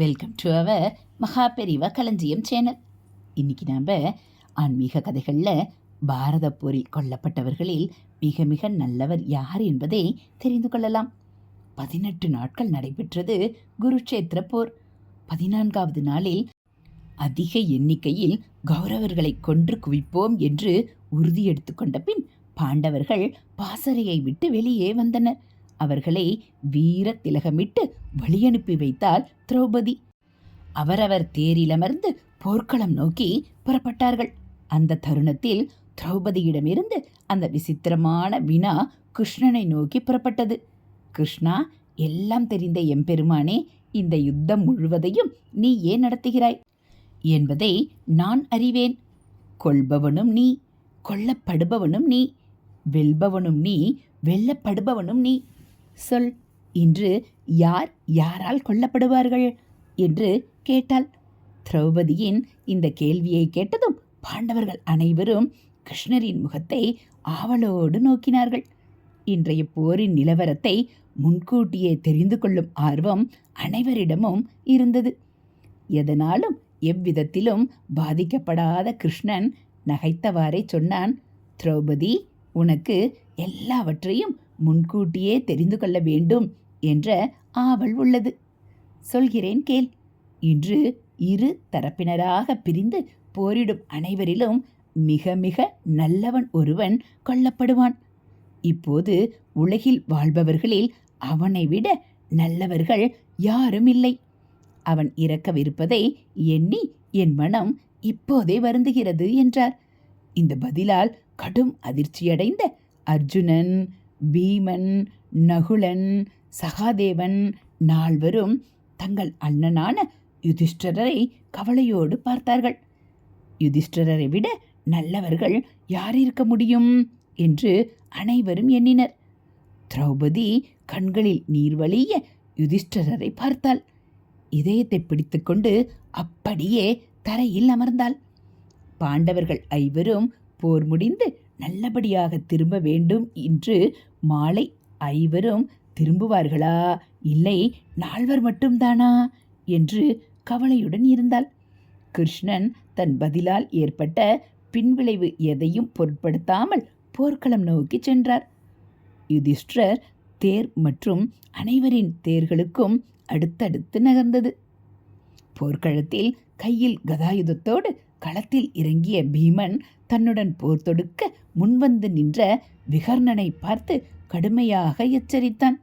Welcome to our மகா பெரிவ களஞ்சியம் channel இன்னைக்கு நாம் ஆன்மீக கதைகளில் பாரத போரில் கொல்லப்பட்டவர்களில் மிக மிக நல்லவர் யார் என்பதை தெரிந்து கொள்ளலாம். பதினெட்டு நாட்கள் நடைபெற்றது குருட்சேத்திர போர் பதினான்காவது நாளில் அதிக எண்ணிக்கையில் கௌரவர்களை கொன்று குவிப்போம் என்று உறுதியெடுத்து கொண்ட பின் பாண்டவர்கள் பாசறையை விட்டு வெளியே வந்தனர். அவர்களை வீர திலகமிட்டு வழியனுப்பி வைத்தாள் திரௌபதி. அவரவர் தேரிலமர்ந்து போர்க்களம் நோக்கி புறப்பட்டார்கள். அந்த தருணத்தில் திரௌபதியிடமிருந்து அந்த விசித்திரமான வினா கிருஷ்ணனை நோக்கி புறப்பட்டது. கிருஷ்ணா எல்லாம் தெரிந்த எம்பெருமானே இந்த யுத்தம் முழுவதையும் நீ ஏன் நடத்துகிறாய்? என்பதை நான் அறிவேன். கொள்பவனும் நீ கொல்லப்படுபவனும் நீ வெல்பவனும் நீ வெல்லப்படுபவனும் நீ. சொல். இன்று யார் யாரால் கொல்லப்படுவார்கள்? என்று கேட்டாள். திரௌபதியின் இந்த கேள்வியை கேட்டதும் பாண்டவர்கள் அனைவரும் கிருஷ்ணரின் முகத்தை ஆவலோடு நோக்கினார்கள். இன்றைய போரின் நிலவரத்தை முன்கூட்டியே தெரிந்து கொள்ளும் ஆர்வம் அனைவரிடமும் இருந்தது. எதனாலும் எவ்விதத்திலும் பாதிக்கப்படாத கிருஷ்ணன் நகைத்தவாறே சொன்னான் திரௌபதி உனக்கு எல்லாவற்றையும் முன்கூட்டியே தெரிந்து கொள்ள வேண்டும் என்ற ஆவல் உள்ளது. சொல்கிறேன் கேள். இன்று இரு தரப்பினராக பிரிந்து போரிடும் அனைவரிலும் மிக மிக நல்லவன் ஒருவன் கொல்லப்படுவான். இப்போது உலகில் வாழ்பவர்களில் அவனை விட நல்லவர்கள் யாரும் இல்லை. அவன் இறக்கவிருப்பதை எண்ணி என் மனம் இப்போதே வருந்துகிறது என்றார். இந்த பதிலால் கடும் அதிர்ச்சியடைந்த அர்ஜுனன் பீமன் நகுலன் சகாதேவன் நால்வரும் தங்கள் அண்ணனான யுதிஷ்டரரை கவலையோடு பார்த்தார்கள். யுதிஷ்டரரை விட நல்லவர்கள் யார் இருக்க முடியும் என்று அனைவரும் எண்ணினர். திரௌபதி கண்களில் நீர் வழிய பார்த்தாள். இதயத்தை பிடித்துக்கொண்டு அப்படியே தரையில் அமர்ந்தாள். பாண்டவர்கள் ஐவரும் போர் முடிந்து நல்லபடியாக திரும்ப வேண்டும் என்று மாலை ஐவரும் திரும்புவார்களா? இல்லை நால்வர் மட்டும்தானா? என்று கவலையுடன் இருந்தாள். கிருஷ்ணன் தன் பதிலால் ஏற்பட்ட பின்விளைவு எதையும் பொருட்படுத்தாமல் போர்க்களம் நோக்கி சென்றார். யுதிஷ்டர் தேர் மற்றும் அனைவரின் தேர்களுக்கும் அடுத்தடுத்து நகர்ந்தது. போர்க்களத்தில் கையில் கதாயுதத்தோடு களத்தில் இறங்கிய பீமன் தன்னுடன் போர் தொடுக்க முன்வந்து நின்ற விகர்ணனை பார்த்து கடுமையாக எச்சரித்தான்.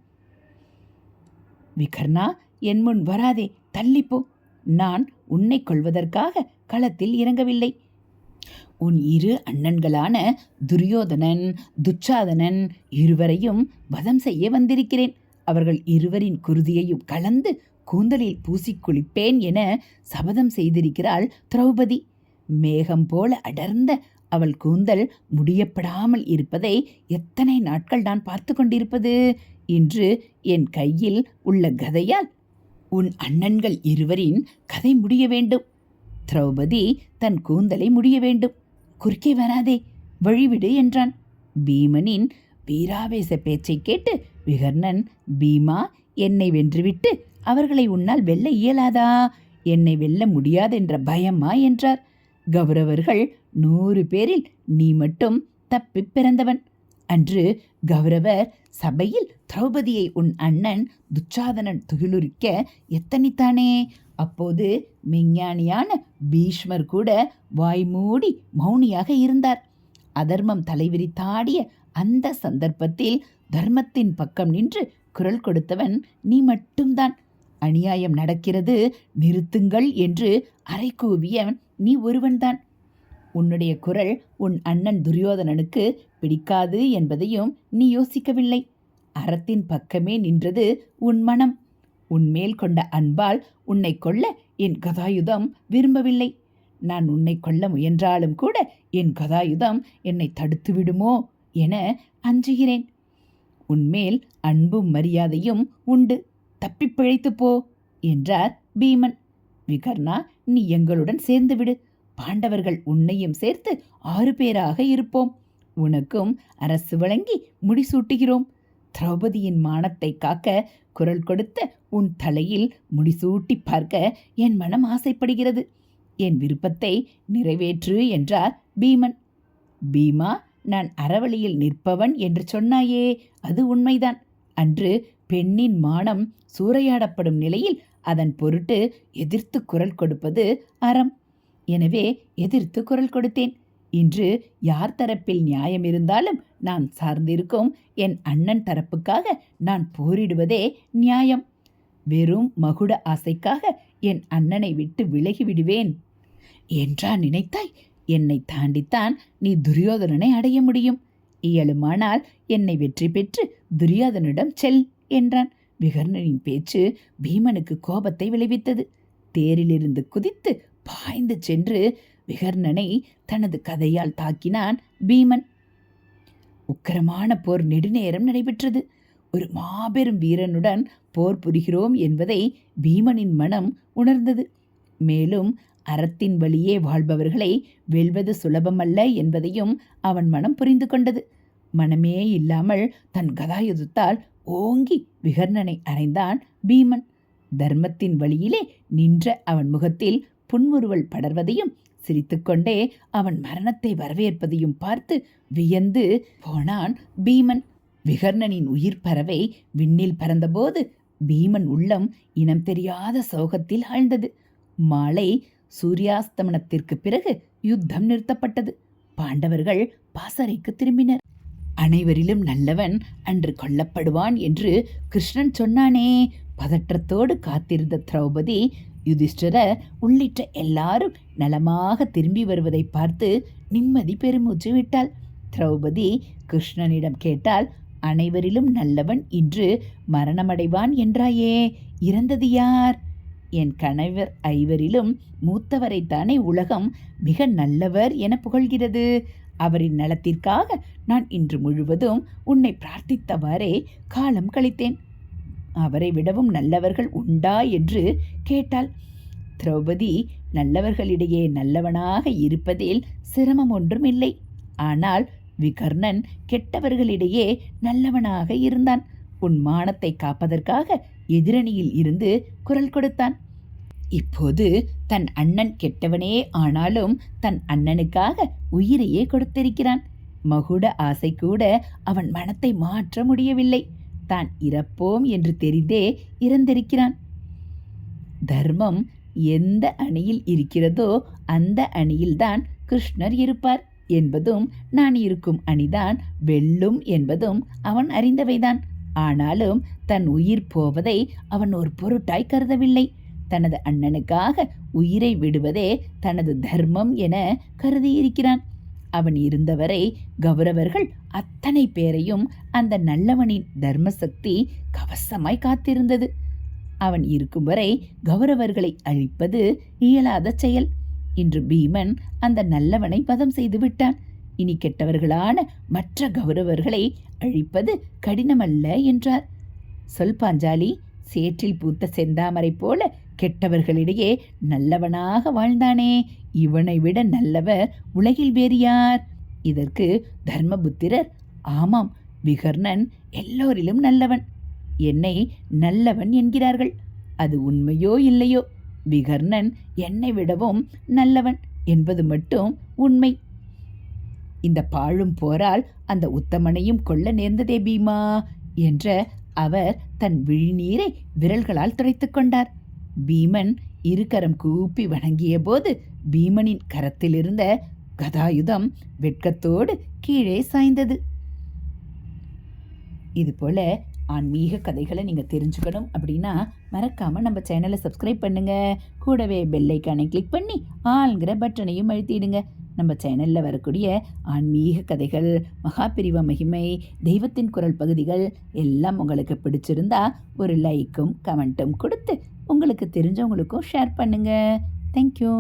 விகர்ணா என் முன் வராதே தள்ளிப்போ. நான் உன்னை கொள்வதற்காக களத்தில் இறங்கவில்லை. உன் இரு அண்ணன்களான துரியோதனன் துச்சாதனன் இருவரையும் வதம் செய்ய வந்திருக்கிறேன். அவர்கள் இருவரின் குருதியையும் கலந்து கூந்தலில் பூசி குளிப்பேன் என சபதம் செய்திருக்கிறாள் திரௌபதி. மேகம் போல அடர்ந்த அவள் கூந்தல் முடியப்படாமல் இருப்பதை எத்தனை நாட்கள் நான் பார்த்து கொண்டிருப்பது? இன்று என் கையில் உள்ள கதையால் உன் அண்ணன்கள் இருவரின் கதை முடிய வேண்டும். திரௌபதி தன் கூந்தலை முடிய வேண்டும். குறுக்கே வராதே வழிவிடு என்றான். பீமனின் வீராவேச பேச்சை கேட்டு விகர்ணன் பீமா என்னை வென்றுவிட்டு அவர்களை உன்னால் வெல்ல இயலாதா? என்னை வெல்ல முடியாதென்ற பயமா? என்றார். கௌரவர்கள் நூறு பேரில் நீ மட்டும் தப்பி பிறந்தவன். அன்று கௌரவர் சபையில் திரௌபதியை உன் அண்ணன் துச்சாதனன் துகிலுரிக்க எத்தனித்தானே? அப்போது மெஞ்ஞானியான பீஷ்மர் கூட வாய்மூடி மௌனியாக இருந்தார். அதர்மம் தலைவிரித்தாடிய அந்த சந்தர்ப்பத்தில் தர்மத்தின் பக்கம் நின்று குரல் கொடுத்தவன் நீ மட்டும்தான். அநியாயம் நடக்கிறது நிறுத்துங்கள் என்று அறை நீ ஒருவன்தான். உன்னுடைய குரல் உன் அண்ணன் துரியோதனனுக்கு பிடிக்காது என்பதையும் நீ யோசிக்கவில்லை. அறத்தின் பக்கமே நின்றது உன் மனம். உன்மேல் கொண்ட அன்பால் உன்னை கொல்ல என் கதாயுதம் விரும்பவில்லை. நான் உன்னை கொல்ல முயன்றாலும் கூட என் கதாயுதம் என்னை தடுத்து விடுமோ என அஞ்சுகிறேன். உன்மேல் அன்பும் மரியாதையும் உண்டு. தப்பிப் பிழைத்து போ என்றார் பீமன். விகர்ணா நீ எங்களுடன் சேர்ந்து விடு. பாண்டவர்கள் உன்னையும் சேர்த்து ஆறு பேராக இருப்போம். உனக்கும் அரசு வழங்கி முடிசூட்டுகிறோம். திரௌபதியின் மானத்தை காக்க குரல் கொடுத்த உன் தலையில் முடிசூட்டி பார்க்க என் மனம் ஆசைப்படுகிறது. என் விருப்பத்தை நிறைவேற்று என்றார் பீமன். பீமா நான் அறவழியில் நிற்பவன் என்று சொன்னாயே அது உண்மைதான். அன்று பெண்ணின் மானம் சூறையாடப்படும் நிலையில் அதன் பொருட்டு எதிர்த்து குரல் கொடுப்பது அறம். எனவே எதிர்த்து குரல் கொடுத்தேன். இன்று யார் தரப்பில் நியாயம் இருந்தாலும் நான் சார்ந்திருக்கும் என் அண்ணன் தரப்புக்காக நான் போரிடுவதே நியாயம். வெறும் மகுட ஆசைக்காக என் அண்ணனை விட்டு விலகி விடுவேன். என்றா நினைத்தாய்? என்னை தாண்டித்தான் நீ துரியோதனனை அடைய முடியும். இயலுமானால் என்னை வெற்றி பெற்று துரியோதனிடம் செல். என்றான். விகர்ணனின் பேச்சு பீமனுக்கு கோபத்தை விளைவித்தது. தேரிலிருந்து குதித்து பாய்ந்து சென்று விகர்ணனை தனது கதையால் தாக்கினான் பீமன். உக்கிரமான போர் நெடுநேரம் நடைபெற்றது. ஒரு மாபெரும் வீரனுடன் போர் புரிகிறோம் என்பதை பீமனின் மனம் உணர்ந்தது. மேலும் அறத்தின் வழியே வாழ்பவர்களை வெல்வது சுலபமல்ல என்பதையும் அவன் மனம் புரிந்து கொண்டது. மனமே இல்லாமல் தன் கதாயுதத்தால் ஓங்கி விகர்ணனை அறைந்தான் பீமன். தர்மத்தின் வழியிலே நின்ற அவன் முகத்தில் புன்முறுவல் படர்வதையும் சிரித்துக்கொண்டே அவன் மரணத்தை வரவேற்பதையும் பார்த்து வியந்து போனான் பீமன். விகர்ணனின் உயிர் பறவை விண்ணில் பறந்தபோது பீமன் உள்ளம் இனம் தெரியாத சோகத்தில் ஆழ்ந்தது. மாலை சூரியாஸ்தமனத்திற்கு பிறகு யுத்தம் நிறுத்தப்பட்டது. பாண்டவர்கள் பாசறைக்கு திரும்பினர். அனைவரிலும் நல்லவன் அன்று கொல்லப்படுவான் என்று கிருஷ்ணன் சொன்னானே. பதற்றத்தோடு காத்திருந்த திரௌபதி யுதிஷ்டர உள்ளிட்ட எல்லாரும் நலமாக திரும்பி வருவதை பார்த்து நிம்மதி பெருமூச்சு விட்டாள். திரௌபதி கிருஷ்ணனிடம் கேட்டால் அனைவரிலும் நல்லவன் இன்று மரணமடைவான் என்றாயே இறந்தது யார்? என் கணவர் ஐவரிலும் மூத்தவரைத்தானே உலகம் மிக நல்லவர் என புகழ்கிறது. அவரின் நலத்திற்காக நான் இன்று முழுவதும் உன்னை பிரார்த்தித்தவாறே காலம் கழித்தேன். அவரை விடவும் நல்லவர்கள் உண்டா என்று கேட்டாள். திரௌபதி நல்லவர்களிடையே நல்லவனாக இருப்பதில் சிரமம் ஒன்றும் இல்லை. ஆனால் விகர்ணன் கெட்டவர்களிடையே நல்லவனாக இருந்தான். உன் மானத்தை காப்பதற்காக எதிரணியில் இருந்து குரல் கொடுத்தான். இப்போது தன் அண்ணன் கெட்டவனே ஆனாலும் தன் அண்ணனுக்காக உயிரையே கொடுத்திருக்கிறான். மகுட ஆசை கூட அவன் மனத்தை மாற்ற முடியவில்லை. தான் இறப்போம் என்று தெரிந்தே இறந்திருக்கிறான். தர்மம் எந்த அணியில் இருக்கிறதோ அந்த அணியில்தான் கிருஷ்ணர் இருப்பார். என்பதும் நான் இருக்கும் அணிதான் வெல்லும் என்பதும் அவன் அறிந்தவைதான். ஆனாலும் தன் உயிர் போவதை அவன் ஒரு பொருட்டாய் கருதவில்லை. தனது அண்ணனுக்காக உயிரை விடுவதே தனது தர்மம் என கருதியிருக்கிறான். அவன் இருந்தவரை கௌரவர்கள் அத்தனை பேரையும் அந்த நல்லவனின் தர்ம சக்தி கவசமாய் காத்திருந்தது. அவன் இருக்கும் வரை கௌரவர்களை அழிப்பது இயலாத செயல். இன்று பீமன் அந்த நல்லவனை வதம் செய்து விட்டான். இனி கெட்டவர்களான மற்ற கௌரவர்களை அழிப்பது கடினமல்ல என்றார். சொல் பாஞ்சாலி சேற்றில் பூத்த செந்தாமரை போல கெட்டவர்களிடையே நல்லவனாக வாழ்ந்தானே. இவனை விட நல்லவர் உலகில் வேறு யார்? இதற்கு தர்மபுத்திரர் ஆமாம் விகர்ணன் எல்லோரிலும் நல்லவன். என்னை நல்லவன் என்கிறார்கள். அது உண்மையோ இல்லையோ? விகர்ணன் என்னை விடவும் நல்லவன் என்பது மட்டும் உண்மை. இந்த பாழும் போரால் அந்த உத்தமனையும் கொல்ல நேர்ந்ததே பீமா என்ற அவர் தன் விழிநீரை விரல்களால் துடைத்து கொண்டார். பீமன் இருக்கரம் கூப்பி வணங்கிய போது பீமனின் கரத்திலிருந்த கதாயுதம் வெட்கத்தோடு கீழே சாய்ந்தது. இதுபோல் ஆன்மீக கதைகளை நீங்கள் தெரிஞ்சுக்கணும் அப்படின்னா மறக்காமல் நம்ம சேனலை சப்ஸ்கிரைப் பண்ணுங்கள் கூடவே பெல்லைக்கானை கிளிக் பண்ணி ஆளுங்கிற பட்டனையும் அழுத்திடுங்க. நம்ம சேனலில் வரக்கூடிய ஆன்மீக கதைகள் மகாபிரிவ மகிமை தெய்வத்தின் குரல் பகுதிகள் எல்லாம் உங்களுக்கு பிடிச்சிருந்தா ஒரு லைக்கும் கமெண்ட்டும் கொடுத்து உங்களுக்கு தெரிஞ்சவங்களுக்கும் ஷேர் பண்ணுங்கள் தேங்க்யூ